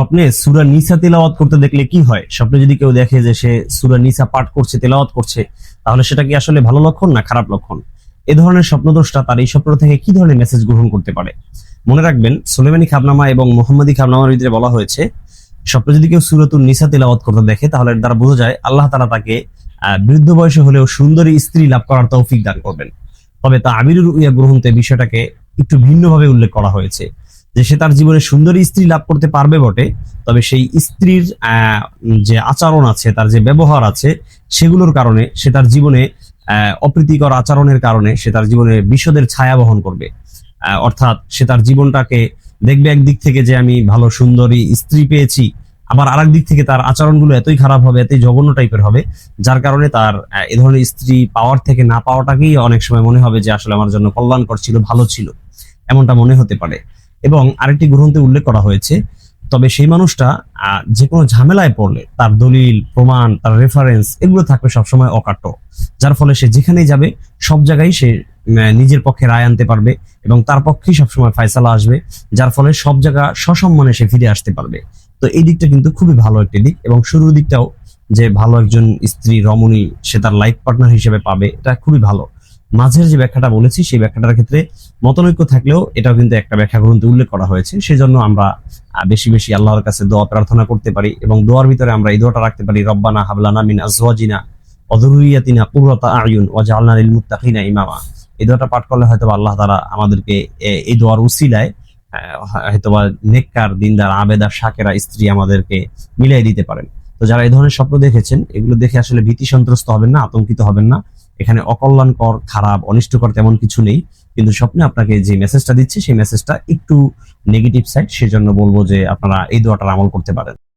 স্বপ্নে সুরা নিসা তেলাওয়াত করতে দেখলে কি হয়? স্বপ্নে যদি কেউ দেখে যে সে সুরা নিসা পাঠ করছে, তেলাওয়াত করছে, তাহলে সেটা কি আসলে ভালো লক্ষণ না খারাপ লক্ষণ? এ ধরনের স্বপ্নদোষটা তার এই স্বপ্ন থেকে কি ধরনের মেসেজ গ্রহণ করতে পারে? মনে রাখবেন, সুলেমানি খাবনামা এবং মোহাম্মদী খাবনামার ভিতরে বলা হয়েছে, স্বপ্নে যদি কেউ সুরতুল নিসা তেলাওয়াত করতে দেখে, তাহলে দ্বারা বোঝা যায় আল্লাহ তারা তাকে বৃদ্ধ বয়সে হলেও সুন্দরী স্ত্রী লাভ করার তৌফিক দান করবেন। তবে তা আমিরুর উইয়া গ্রহণতে বিষয়টাকে একটু ভিন্নভাবে উল্লেখ করা হয়েছে। যে সে তার জীবনে সুন্দরী স্ত্রী লাভ করতে পারবে বটে, তবে সেই স্ত্রীর যে আচরণ আছে, তার যে ব্যবহার আছে, সেগুলোর কারণে সে তার জীবনে অপ্রীতিকর আচরণের কারণে সে তার জীবনে বিষদের ছায়া বহন করবে। অর্থাৎ সে তার জীবনটাকে দেখবে একদিক থেকে যে আমি ভালো, সুন্দরী স্ত্রী পেয়েছি, আবার আরেক দিক থেকে তার আচরণগুলো এতই খারাপ হবে, এতই জঘন্য টাইপের হবে, যার কারণে তার এ ধরনের স্ত্রী পাওয়ার থেকে না পাওয়াটাকেই অনেক সময় মনে হবে যে আসলে আমার জন্য কল্যাণকর ছিল, ভালো ছিল, এমনটা মনে হতে পারে। এবং আরেকটি গ্রন্থে উল্লেখ করা হয়েছে, তবে সেই মানুষটা যে কোনো ঝামেলায় পড়লে তার দলিল, প্রমাণ, তার রেফারেন্স এগুলো থাকবে সবসময় অকাট্য। যার ফলে সে যেখানেই যাবে, সব জায়গায় সে নিজের পক্ষে রায় আনতে পারবে এবং তার পক্ষেই সবসময় ফায়সালা আসবে, যার ফলে সব জায়গা সসম্মানে সে ফিরে আসতে পারবে। তো এই দিকটা কিন্তু খুবই ভালো একটি দিক এবং শুরুর দিকটাও যে ভালো একজন স্ত্রী রমণী সে তার লাইফ পার্টনার হিসেবে পাবে, এটা খুবই ভালো। মাঝের যে ব্যাখ্যাটা বলেছি, সেই ব্যাখ্যাটার ক্ষেত্রে মতনৈক্য থাকলেও এটাও কিন্তু একটা ব্যাখ্যা গ্রন্থে উল্লেখ করা হয়েছে। সেজন্য আমরা বেশি বেশি আল্লাহর কাছে দোয়া প্রার্থনা করতে পারি এবং দোয়ার ভিতরে আমরা এই দোয়াটা রাখতে পারি, রব্বানা হাবলানা মিন আজওয়াজিনা অদরুরিয়াতিনা কুররাতা আয়ুন ওয়াজআলনা লিল মুত্তাকিনা ইমামা। এই দোয়াটা পাঠ করলে হয়তো আল্লাহ তারা আমাদেরকে এই দোয়ার উসিলায় হয়তোবা নেককার, দিনদার আবেদার শাকেরা স্ত্রী আমাদেরকে মিলাই দিতে পারেন। তো যারা এই ধরনের স্বপ্ন দেখেছেন, এগুলো দেখে আসলে ভীতি সন্ত্রস্ত হবেন না, আতঙ্কিত হবেন না। এখানে অকল্যাণকর, খারাপ, অনিষ্টকর তেমন কিছু নেই। কিন্তু স্বপ্নে আপনাকে যে মেসেজটা দিচ্ছে, সেই মেসেজটা একটু নেগেটিভ সাইড সেজন্য বলব যে আপনারা এই দোয়াটার আমল করতে পারেন।